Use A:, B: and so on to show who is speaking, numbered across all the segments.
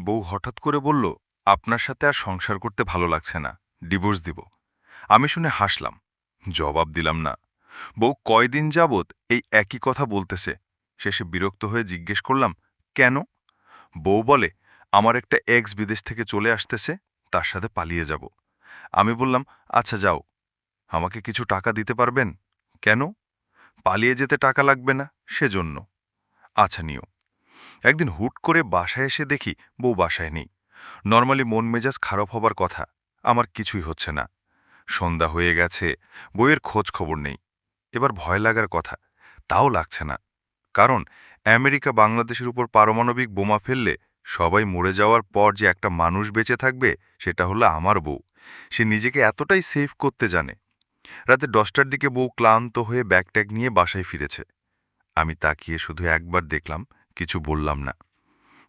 A: বউ হঠাৎ করে বলল, আপনার সাথে আর সংসার করতে ভালো লাগছে না, ডিভোর্স দিব। আমি শুনে হাসলাম। জবাব দিলাম না। বউ কয়দিন যাবৎ এই একই কথা বলতেছে। শেষে বিরক্ত হয়ে জিজ্ঞেস করলাম, কেন? বউ বলে, আমার একটা এক্স বিদেশ থেকে চলে আসতেছে, তার সাথে পালিয়ে যাব। আমি বললাম আচ্ছা যাও। আমাকে কিছু টাকা দিতে পারবেন? কেন? পালিয়ে যেতে টাকা লাগবে না, সেজন্য। আচ্ছা নিও। একদিন হুট করে বাসায় এসে দেখি বউ বাসায় নেই। নর্মালি মন মেজাজ খারাপ হবার কথা, আমার কিছুই হচ্ছে না। সন্ধ্যা হয়ে গেছে বইয়ের খোঁজ খবর নেই। এবার ভয় লাগার কথা, তাও লাগছে না। কারণ, আমেরিকা বাংলাদেশের উপর পারমাণবিক বোমা ফেললে সবাই মরে যাওয়ার পর যে একটা মানুষ বেঁচে থাকবে, সেটা হলো আমার বউ। সে নিজেকে এতটাই সেফ করতে জানে। রাতে দশটার দিকে বউ ক্লান্ত হয়ে ব্যাগট্যাগ নিয়ে বাসায় ফিরেছে। আমি তাকিয়ে শুধু একবার দেখলাম কিছু বললাম না।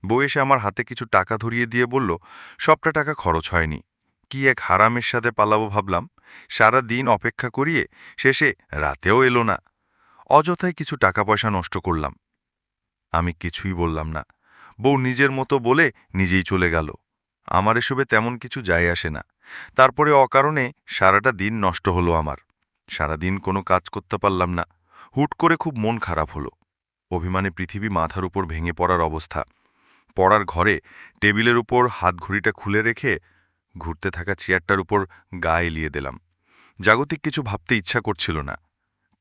A: বউ এসে আমার হাতে কিছু টাকা ধরিয়ে দিয়ে বলল, সবটা টাকা খরচ হয়নি। কি এক হারামের সাথে পালাবো ভাবলাম। সারা দিন অপেক্ষা করিয়ে শেষে রাতেও এলো না। অযথায় কিছু টাকা পয়সা নষ্ট করলাম। আমি কিছুই বললাম না। বউ নিজের মতো বলে নিজেই চলে গেল। আমার এসবে তেমন কিছু যায় আসে না। তারপরে অকারণে সারাটা দিন নষ্ট হলো আমার। সারাদিন কোনো কাজ করতে পারলাম না। হুট করে খুব মন খারাপ হলো। অভিমানে পৃথিবী মাথার উপর ভেঙে পড়ার অবস্থা। পড়ার ঘরে টেবিলের উপর হাত হাতঘড়িটা খুলে রেখে ঘুরতে থাকা চেয়ারটার উপর গা এলিয়ে দিলাম। জাগতিক কিছু ভাবতে ইচ্ছা করছিল না।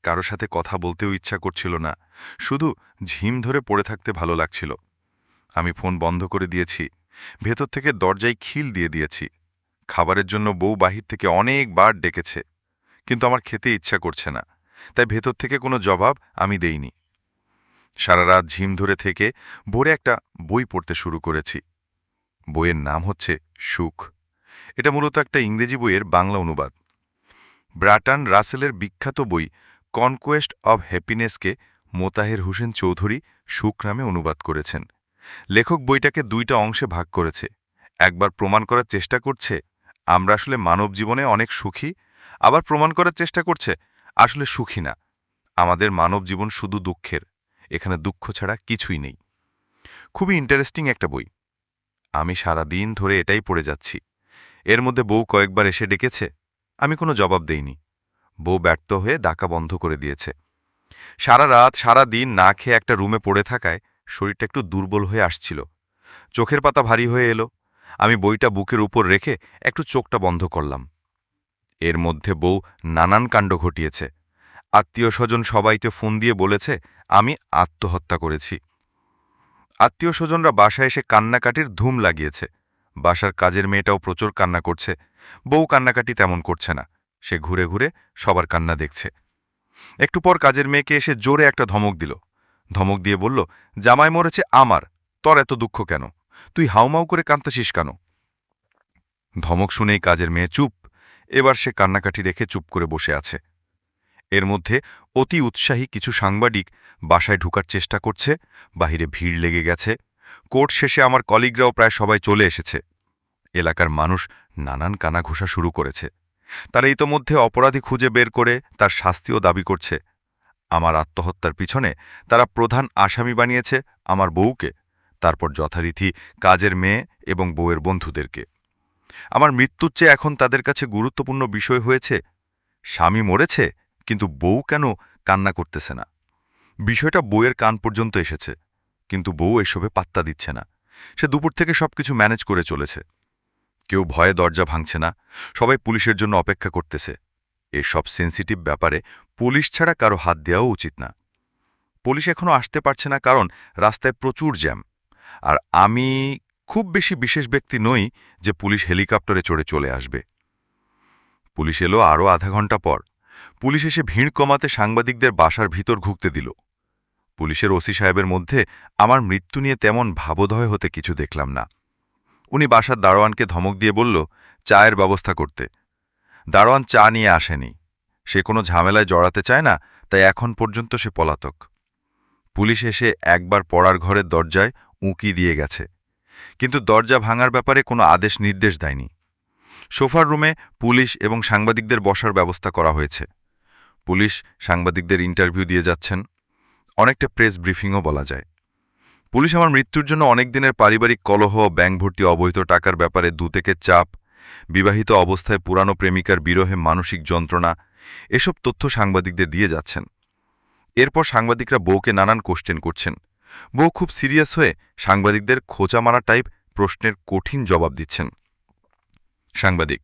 A: কারও সাথে কথা বলতেও ইচ্ছা করছিল না। শুধু ঝিম ধরে পড়ে থাকতে ভালো লাগছিল। আমি ফোন বন্ধ করে দিয়েছি। ভেতর থেকে দরজায় খিল দিয়ে দিয়েছি। খাবারের জন্য বউ বাহির থেকে অনেকবার ডেকেছে। কিন্তু আমার খেতে ইচ্ছা করছে না। তাই ভেতর থেকে কোনো জবাব আমি দেইনি। সারা রাত ঝিম ধরে থেকে ভোরে একটা বই পড়তে শুরু করেছি। বইয়ের নাম হচ্ছে সুখ। এটা মূলত একটা ইংরেজি বইয়ের বাংলা অনুবাদ। ব্রাটান রাসেলের বিখ্যাত বই কনকোয়েস্ট অব হ্যাপিনেসকে মোতাহের হোসেন চৌধুরী সুখ নামে অনুবাদ করেছেন। লেখক বইটাকে দুইটা অংশে ভাগ করেছে। একবার প্রমাণ করার চেষ্টা করছে, আমরা আসলে মানব জীবনে অনেক সুখী, আবার প্রমাণ করার চেষ্টা করছে, আসলে সুখী না। আমাদের মানব জীবন শুধু দুঃখের। এখানে দুঃখ ছাড়া কিছুই নেই। খুবই ইন্টারেস্টিং একটা বই। আমি সারা দিন ধরে এটাই পড়ে যাচ্ছি। এর মধ্যে বউ কয়েকবার এসে ডেকেছে। আমি কোনো জবাব দেইনি। বউ ব্যর্থ হয়ে ডাকা বন্ধ করে দিয়েছে। সারা রাত, সারা দিন না খেয়ে একটা রুমে পড়ে থাকায় শরীরটা একটু দুর্বল হয়ে আসছিল। চোখের পাতা ভারী হয়ে এলো। আমি বইটা বুকের উপর রেখে একটু চোখটা বন্ধ করলাম। এর মধ্যে বউ নানান কাণ্ড ঘটিয়েছে। আত্মীয় স্বজন সবাইকে ফোন দিয়ে বলেছে আমি আত্মহত্যা করেছি। আত্মীয় স্বজনরা বাসায় এসে কান্নাকাটির ধুম লাগিয়েছে। বাসার কাজের মেয়েটাও প্রচুর কান্না করছে। বউ কান্নাকাটি তেমন করছে না। সে ঘুরে ঘুরে সবার কান্না দেখছে। একটু পর কাজের মেয়েকে এসে জোরে একটা ধমক দিল। ধমক দিয়ে বলল, জামাই মরেছে আমার। তর এত দুঃখ কেন? তুই হাউমাউ করে কাঁদতেছিস কেন? ধমক শুনেই কাজের মেয়ে চুপ। এবার সে কান্নাকাটি রেখে চুপ করে বসে আছে। এর মধ্যে অতি উৎসাহী কিছু সাংবাদিক বাসায় ঢুকার চেষ্টা করছে, বাহিরে ভিড় লেগে গেছে। কোর্ট শেষে আমার কলিগরাও প্রায় সবাই চলে এসেছে। এলাকার মানুষ নানান কানাঘোষা শুরু করেছে। তারা ইতোমধ্যে অপরাধী খুঁজে বের করে তার শাস্তিও দাবি করছে। আমার আত্মহত্যার পিছনে তারা প্রধান আসামি বানিয়েছে আমার বউকে, তারপর যথারীতি কাজের মেয়ে এবং বউয়ের বন্ধুদেরকে। আমার মৃত্যুর চেয়ে এখন তাদের কাছে গুরুত্বপূর্ণ বিষয় হয়েছে, স্বামী মরেছে কিন্তু বউ কেন কান্না করতেছে না? বিষয়টা বউয়ের কান পর্যন্ত এসেছে, কিন্তু বউ এসবে পাত্তা দিচ্ছে না। সে দুপুর থেকে সবকিছু ম্যানেজ করে চলেছে। কেউ ভয়ে দরজা ভাঙছে না, সবাই পুলিশের জন্য অপেক্ষা করতেছে। এসব সেন্সিটিভ ব্যাপারে পুলিশ ছাড়া কারও হাত দেওয়াও উচিত না। পুলিশ এখনও আসতে পারছে না কারণ রাস্তায় প্রচুর জ্যাম। আর আমি খুব বেশি বিশেষ ব্যক্তি নই যে পুলিশ হেলিকপ্টারে চড়ে চলে আসবে। পুলিশ এলো আরও আধা ঘণ্টা পর। পুলিশ এসে ভিড় কমাতে সাংবাদিকদের বাসার ভিতর ঘুরতে দিল। পুলিশের ওসি সাহেবের মধ্যে আমার মৃত্যু নিয়ে তেমন ভাবোদয় হতে কিছু দেখলাম না। উনি বাসার দারোয়ানকে ধমক দিয়ে বলল, চায়ের ব্যবস্থা করতে। দারোয়ান চা নিয়ে আসেনি। সে কোনো ঝামেলায় জড়াতে চায় না, তাই এখন পর্যন্ত সে পলাতক। পুলিশ এসে একবার পড়ার ঘরের দরজায় উঁকি দিয়ে গেছে। কিন্তু দরজা ভাঙার ব্যাপারে কোনো আদেশ নির্দেশ দেয়নি। সোফার রুমে পুলিশ এবং সাংবাদিকদের বসার ব্যবস্থা করা হয়েছে। পুলিশ সাংবাদিকদের ইন্টারভিউ দিয়ে যাচ্ছেন। অনেকটা প্রেস ব্রিফিংও বলা যায়। পুলিশ আমার মৃত্যুর জন্য অনেক দিনের পারিবারিক কলহ ব্যাংক ভর্তি অবৈধ টাকার ব্যাপারে দু থেকে চাপ, বিবাহিত অবস্থায় পুরানো প্রেমিকার বিরহে মানসিক যন্ত্রণা, এসব তথ্য সাংবাদিকদের দিয়ে যাচ্ছেন। এরপর সাংবাদিকরা বউকে নানান কোশ্চেন করছেন। বউ খুব সিরিয়াস হয়ে সাংবাদিকদের খোঁচা মারা টাইপ প্রশ্নের কঠিন জবাব দিচ্ছেন। সাংবাদিক।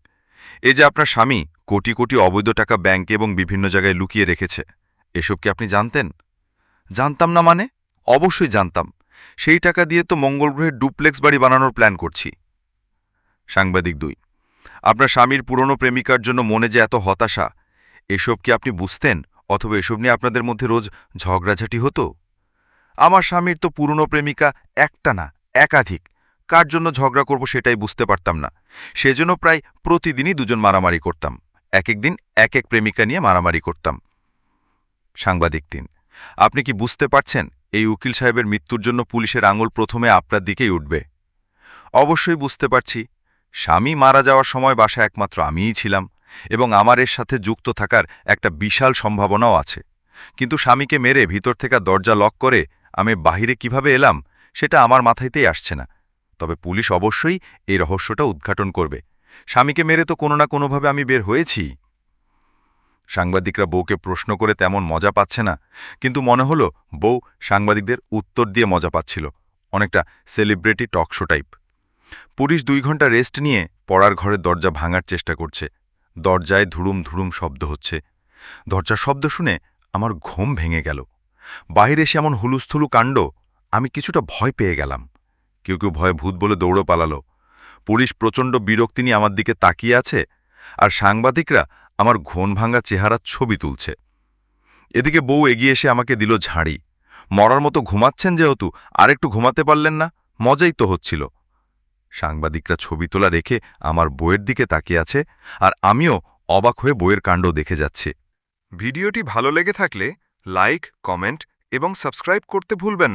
A: এই যে আপনার স্বামী কোটি কোটি অবৈধ টাকা ব্যাংকে এবং বিভিন্ন জায়গায় লুকিয়ে রেখেছে, এসব কি আপনি জানতেন? জানতাম না মানে? অবশ্যই জানতাম। সেই টাকা দিয়ে তো মঙ্গল গ্রহে ডুপ্লেক্স বাড়ি বানানোর প্ল্যান করছি। সাংবাদিক দুই, আপনার স্বামীর পুরনো প্রেমিকার জন্য মনে যে এত হতাশা, এসব কি আপনি বুঝতেন? অথবা এসব নিয়ে আপনাদের মধ্যে রোজ ঝগড়াঝাটি হতো? আমার স্বামীর তো পুরনো প্রেমিকা একটা না, একাধিক। কার জন্য ঝগড়া করব সেটাই বুঝতে পারতাম না। সেজন্য প্রায় প্রতিদিনই দুজন মারামারি করতাম। এক এক দিন এক এক প্রেমিকা নিয়ে মারামারি করতাম। সাংবাদিক তিন আপনি কি বুঝতে পারছেন, এই উকিল সাহেবের মৃত্যুর জন্য পুলিশের আঙুল প্রথমে আপনার দিকেই উঠবে? অবশ্যই বুঝতে পারছি। স্বামী মারা যাওয়ার সময় বাসা একমাত্র আমিই ছিলাম এবং আমার এর সাথে যুক্ত থাকার একটা বিশাল সম্ভাবনাও আছে। কিন্তু স্বামীকে মেরে ভিতর থেকে দরজা লক করে আমি বাহিরে কীভাবে এলাম, সেটা আমার মাথাইতেই আসছে না। তবে পুলিশ অবশ্যই এই রহস্যটা উদ্ঘাটন করবে। স্বামীকে মেরে তো কোনো না কোনোভাবে আমি বের হয়েছি। সাংবাদিকরা বউকে প্রশ্ন করে তেমন মজা পাচ্ছে না, কিন্তু মনে হলো বউ সাংবাদিকদের উত্তর দিয়ে মজা পাচ্ছিল, অনেকটা celebrity talk show type. Police দুই ঘণ্টা রেস্ট নিয়ে পড়ার ঘরের দরজা ভাঙার চেষ্টা করছে। দরজায় ধুড়ুম ধুড়ুম শব্দ হচ্ছে। দরজার শব্দ শুনে আমার ঘুম ভেঙে গেল। বাহিরে এসে এমন হুলুস্থুলু কাণ্ড, আমি কিছুটা ভয় পেয়ে গেলাম। কেউ কেউ ভয়ে ভূত বলে দৌড়ো পালালো। পুলিশ প্রচণ্ড বিরক্তি নিয়ে আমার দিকে তাকিয়ে আছে আর সাংবাদিকরা আমার ঘন ভাঙা চেহারার ছবি তুলছে। এদিকে বউ এগিয়ে এসে আমাকে দিল ঝাড়ি। মরার মতো ঘুমাচ্ছেন যেহেতু, আরেকটু ঘুমাতে পারলেন না, মজাই তো হচ্ছিল। সাংবাদিকরা ছবি তোলা রেখে আমার বইয়ের দিকে তাকিয়ে আছে আর আমিও অবাক হয়ে বইয়ের কাণ্ড দেখে যাচ্ছি।
B: ভিডিওটি ভালো লেগে থাকলে লাইক, কমেন্ট এবং সাবস্ক্রাইব করতে ভুলবেন না।